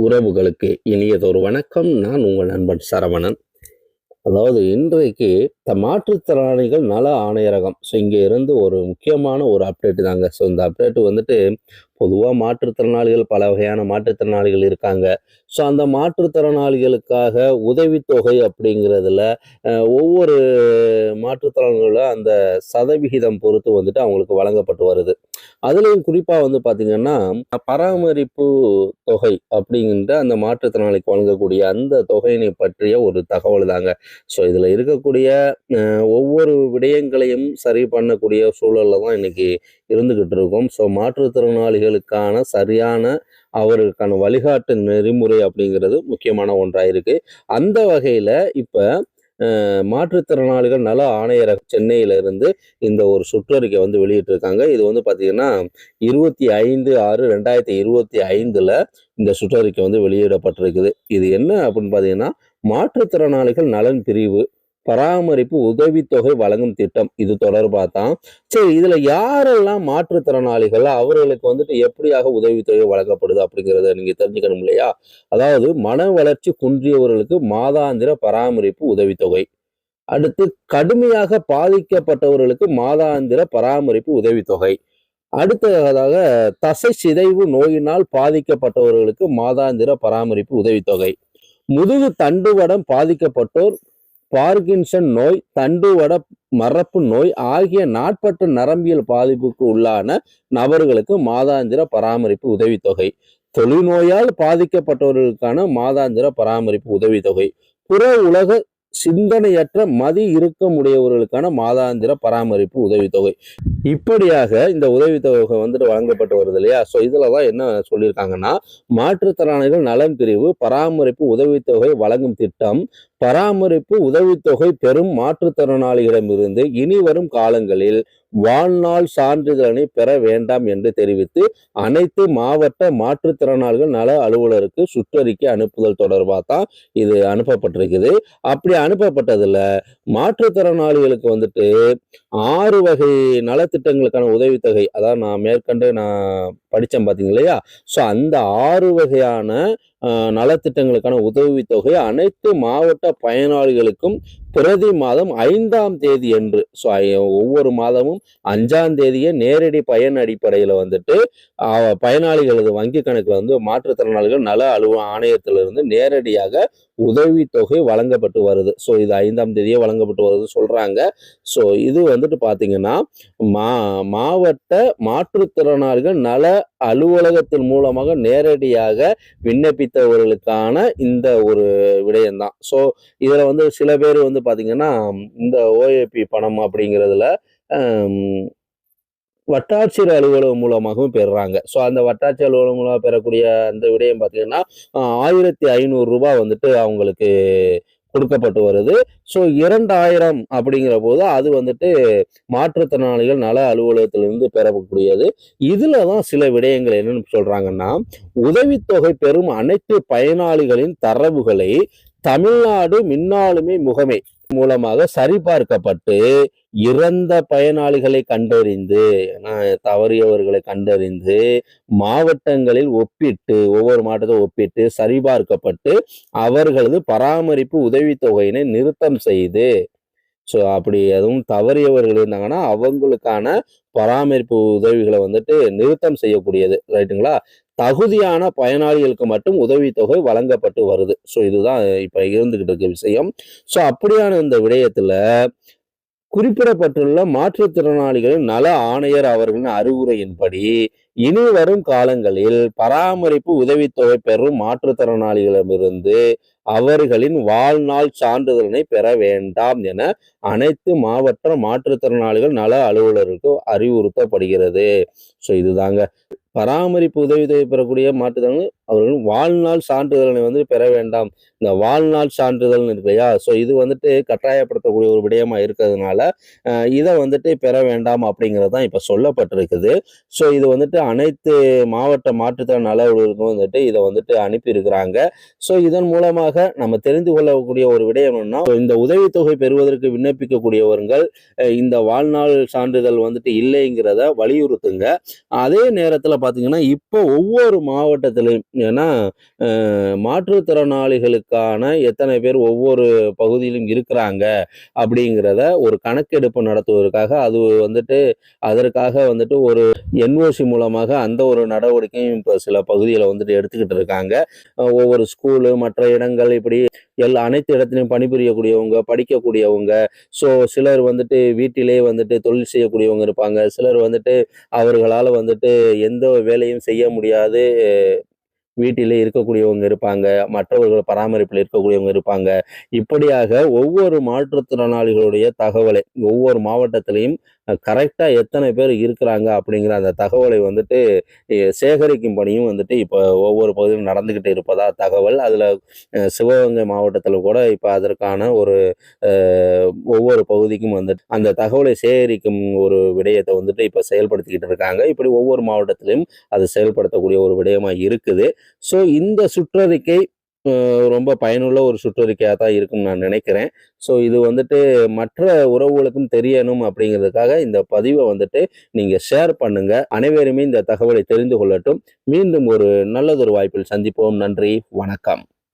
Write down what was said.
உறவுகளுக்கு இனியதொரு வணக்கம். நான் உங்கள் நண்பன் சரவணன். அதாவது இன்றைக்கு த மாற்றுத்திறனாளிகள் நல ஆணையரகம். ஸோ இங்கே இருந்து ஒரு முக்கியமான ஒரு அப்டேட் தாங்க. ஸோ இந்த அப்டேட் வந்துட்டு பொதுவாக மாற்றுத்திறனாளிகள் பல வகையான மாற்றுத்திறனாளிகள் இருக்காங்க. ஸோ அந்த மாற்றுத்திறனாளிகளுக்காக உதவித்தொகை அப்படிங்கிறதுல ஒவ்வொரு மாற்றுத்திறனாளிகளோட அந்த சதவிகிதம் பொறுத்து வந்துட்டு அவங்களுக்கு வழங்கப்பட்டு வருது. அதுலேயும் குறிப்பாக வந்து பார்த்திங்கன்னா பராமரிப்பு தொகை அப்படிங்கிற அந்த மாற்றுத்திறனாளிக்கு வழங்கக்கூடிய அந்த தொகையினை பற்றிய ஒரு தகவல் தாங்க. ஸோ இதில் இருக்கக்கூடிய ஒவ்வொரு விடயங்களையும் சரி பண்ணக்கூடிய சூழலில் தான் இன்னைக்கு இருந்துக்கிட்டு இருக்கோம். ஸோ மாற்றுத்திறனாளிகளுக்கான சரியான அவர்களுக்கான வழிகாட்டு நெறிமுறை அப்படிங்கிறது முக்கியமான ஒன்றாக இருக்கு. அந்த வகையில் இப்போ மாற்றுத்திறனாளிகள் நல ஆணையரக சென்னையில இருந்து இந்த ஒரு சுற்றறிக்கை வந்து வெளியிட்டிருக்காங்க. இது வந்து பார்த்தீங்கன்னா இருபத்தி ஐந்து ஆறு ரெண்டாயிரத்தி இருபத்தி ஐந்துல இந்த சுற்றறிக்கை வந்து வெளியிடப்பட்டிருக்குது. இது என்ன அப்படின்னு பார்த்தீங்கன்னா மாற்றுத்திறனாளிகள் நலன் பிரிவு பராமரிப்பு உதவித்தொகை வழங்கும் திட்டம். இது தொடர்பாக தான். சரி இதுல யாரெல்லாம் மாற்றுத்திறனாளிகள் அவர்களுக்கு வந்துட்டு எப்படியாக உதவித்தொகை வழங்கப்படுது அப்படிங்கிறத நீங்க தெரிஞ்சுக்கணும் இல்லையா? அதாவது மன வளர்ச்சி குன்றியவர்களுக்கு மாதாந்திர பராமரிப்பு உதவித்தொகை. அடுத்து கடுமையாக பாதிக்கப்பட்டவர்களுக்கு மாதாந்திர பராமரிப்பு உதவித்தொகை. அடுத்ததாக தசை சிதைவு நோயினால் பாதிக்கப்பட்டவர்களுக்கு மாதாந்திர பராமரிப்பு உதவித்தொகை. முதுகு தண்டுவடம் பாதிக்கப்பட்டோர் பார்கின்சன் நோய் தண்டுவட மரப்பு நோய் ஆகிய நாட்பட்ட நரம்பியல் பாதிப்புக்கு உள்ளான நபர்களுக்கு மாதாந்திர பராமரிப்பு உதவித்தொகை. தொழுநோயால் பாதிக்கப்பட்டவர்களுக்கான மாதாந்திர பராமரிப்பு உதவித்தொகை. புற உலக சிந்தனையற்ற மதி இறுக்கமுடையவர்களுக்கான மாதாந்திர பராமரிப்பு உதவித்தொகை. இப்படியாக இந்த உதவித்தொகை வந்துட்டு வழங்கப்பட்டு வருது இல்லையா? ஸோ இதில் தான் என்ன சொல்லியிருக்காங்கன்னா மாற்றுத்திறனாளிகள் நலன் பிரிவு பராமரிப்பு உதவித்தொகை வழங்கும் திட்டம் பராமரிப்பு உதவித்தொகை பெறும் மாற்றுத்திறனாளிகளிடமிருந்து இனி வரும் காலங்களில் வாழ்நாள் சான்றிதழனை பெற வேண்டாம் என்று தெரிவித்து அனைத்து மாவட்ட மாற்றுத்திறனாளிகள் நல அலுவலருக்கு சுற்றறிக்கை அனுப்புதல் தொடர்பாக தான் இது அனுப்பப்பட்டிருக்குது. அப்படி அனுப்பப்பட்டதில் மாற்றுத்திறனாளிகளுக்கு வந்துட்டு ஆறு வகை நலத்திட்டங்களுக்கான உதவித்தொகை அதான் நான் மேற்கண்டு நான் படித்தேன் பார்த்தீங்க இல்லையா? ஸோ அந்த ஆறு வகையான நலத்திட்டங்களுக்கான உதவித்தொகை அனைத்து மாவட்ட பயனாளிகளுக்கும் பிரதி மாதம் ஐந்தாம் தேதி என்று. ஸோ ஒவ்வொரு மாதமும் அஞ்சாம் தேதியே நேரடி பயன் அடிப்படையில் வந்துட்டு பயனாளிகளது வங்கி கணக்கில் வந்து மாற்றுத்திறனாளிகள் நல அலுவ ஆணையத்திலிருந்து நேரடியாக உதவித்தொகை வழங்கப்பட்டு வருது. ஸோ இது ஐந்தாம் தேதியே வழங்கப்பட்டு வருது சொல்கிறாங்க ஸோ இது வந்துட்டு பார்த்தீங்கன்னா மா மாவட்ட மாற்றுத்திறனாளிகள் நல அலுவலகத்தின் மூலமாக நேரடியாக விண்ணப்பித்தவர்களுக்கான இந்த ஒரு விடயம்தான். ஸோ இதில் வந்து சில பேர் வந்து பார்த்திங்கன்னா இந்த ஓஏபி பணம் அப்படிங்கிறதுல வட்டாட்சியர் அலுவலகம் மூலமாகவும் பெறுறாங்க ஸோ அந்த வட்டாட்சியர் அலுவலகம் மூலமாக பெறக்கூடிய அந்த விடயம் பார்த்தீங்கன்னா ஆயிரத்தி ஐநூறுரூபா வந்துட்டு அவங்களுக்கு கொடுக்கப்பட்டு வருது. ஸோ இரண்டாயிரம் அப்படிங்கிற போது அது வந்துட்டு மாற்றுத்திறனாளிகள் நல அலுவலகத்திலிருந்து பெறக்கூடியது. இதில் தான் சில விடயங்கள் என்னன்னு சொல்றாங்கன்னா உதவித்தொகை பெறும் அனைத்து பயனாளிகளின் தரவுகளை தமிழ்நாடு மின்னாளுமை முகமை மூலமாக சரிபார்க்கப்பட்டு இறந்த பயனாளிகளை கண்டறிந்து தவறியவர்களை கண்டறிந்து மாவட்டங்களில் ஒப்பிட்டு ஒவ்வொரு மாவட்டத்தை ஒப்பிட்டு சரிபார்க்கப்பட்டு அவர்களது பராமரிப்பு உதவித்தொகையினை நிறுத்தம் செய்து ஸோ அப்படி எதுவும் தவறியவர்கள் இருந்தாங்கன்னா அவங்களுக்கான பராமரிப்பு உதவிகளை வந்துட்டு நிறுத்தம் செய்யக்கூடியது ரைட்டுங்களா? தகுதியான பயனாளிகளுக்கு மட்டும் உதவித்தொகை வழங்கப்பட்டு வருது. ஸோ இதுதான் இப்போ இருந்துகிட்டு இருக்க விஷயம். ஸோ அப்படியான இந்த விடயத்தில் குறிப்பிடப்பட்டுள்ள மாற்றுத்திறனாளிகளின் நல ஆணையர் அவர்களின் அறிவுரையின்படி இனி வரும் காலங்களில் பராமரிப்பு உதவித்தொகை பெறும் மாற்றுத்திறனாளிகளிடமிருந்து அவர்களின் வாழ்நாள் சான்றிதழனை பெற வேண்டாம் என அனைத்து மாவட்ட மாற்றுத்திறனாளிகள் நல அலுவலருக்கு அறிவுறுத்தப்படுகிறது. ஸோ இதுதாங்க. பராமரிப்பு உதவித்தொகை பெறக்கூடிய மாற்றுத்திறனாளி அவர்கள் வாழ்நாள் சான்றிதழனை வந்து பெற வேண்டாம். இந்த வாழ்நாள் சான்றிதழ்னு இருக்கு இல்லையா? ஸோ இது வந்துட்டு கட்டாயப்படுத்தக்கூடிய ஒரு விடயமா இருக்கிறதுனால இதை வந்துட்டு பெற வேண்டாம் அப்படிங்கிறது தான் இப்போ சொல்லப்பட்டிருக்குது. ஸோ இது வந்துட்டு அனைத்து மாவட்ட மாற்றுத்திறன் அலுவலர்களுக்கும் வந்துட்டு இதை வந்துட்டு அனுப்பியிருக்கிறாங்க. ஸோ இதன் மூலமாக நம்ம தெரிந்து கொள்ளக்கூடிய ஒரு விடயம் என்னன்னா இந்த உதவித்தொகை பெறுவதற்கு விண்ணப்பிக்கக்கூடியவர்கள் இந்த வாழ்நாள் சான்றிதழ் வந்துட்டு இல்லைங்கிறத வலியுறுத்துங்க. அதே நேரத்தில் பார்த்தீங்கன்னா இப்போ ஒவ்வொரு மாவட்டத்திலையும் ஏன்னா மாற்றுத்திறனாளிகளுக்கான எத்தனை பேர் ஒவ்வொரு பகுதியிலும் இருக்கிறாங்க அப்படிங்கிறத ஒரு கணக்கெடுப்பு நடத்துவதற்காக அது வந்துட்டு அதற்காக வந்துட்டு ஒரு என்ஓசி மூலமாக அந்த ஒரு நடவடிக்கையும் இப்போ சில பகுதியில் வந்துட்டு எடுத்துக்கிட்டு இருக்காங்க. ஒவ்வொரு ஸ்கூலு மற்ற இடங்கள் இப்படி எல்லா அனைத்து இடத்துலையும் பணிபுரியக்கூடியவங்க படிக்கக்கூடியவங்க ஸோ சிலர் வந்துட்டு வீட்டிலே வந்துட்டு தொழில் செய்யக்கூடியவங்க இருப்பாங்க. சிலர் வந்துட்டு அவர்களால் வந்துட்டு எந்த வேலையும் செய்ய முடியாது. வீட்டிலே இருக்கக்கூடியவங்க இருப்பாங்க. மற்றவர்கள் பராமரிப்பில் இருக்கக்கூடியவங்க இருப்பாங்க. இப்படியாக ஒவ்வொரு மாற்றுத்திறனாளிகளுடைய தகவலை ஒவ்வொரு மாவட்டத்திலையும் கரெக்டாக எத்தனை பேர் இருக்கிறாங்க அப்படிங்கிற அந்த தகவலை வந்துட்டு சேகரிக்கும் பணியும் வந்துட்டு இப்போ ஒவ்வொரு பகுதியிலும் நடந்துக்கிட்டு இருப்பதா தகவல். அதில் சிவகங்கை மாவட்டத்தில் கூட இப்போ அதற்கான ஒரு ஒவ்வொரு பகுதிக்கும் வந்துட்டு அந்த தகவலை சேகரிக்கும் ஒரு விடயத்தை வந்துட்டு இப்போ செயல்படுத்திக்கிட்டு இருக்காங்க. இப்படி ஒவ்வொரு மாவட்டத்திலையும் அது செயல்படுத்தக்கூடிய ஒரு விடயமாக இருக்குது. ஸோ இந்த சுற்றறிக்கை ரொம்ப பயனுள்ள ஒரு சுற்றறிக்கையாக தான் இருக்கும்னு நான் நினைக்கிறேன். ஸோ இது வந்துட்டு மற்ற உறவுகளுக்கும் தெரியணும் அப்படிங்கிறதுக்காக இந்த பதிவை வந்துட்டு நீங்கள் ஷேர் பண்ணுங்கள் அனைவருமே இந்த தகவலை தெரிந்து கொள்ளட்டும். மீண்டும் ஒரு நல்லதொரு வாய்ப்பில் சந்திப்போம். நன்றி. வணக்கம்.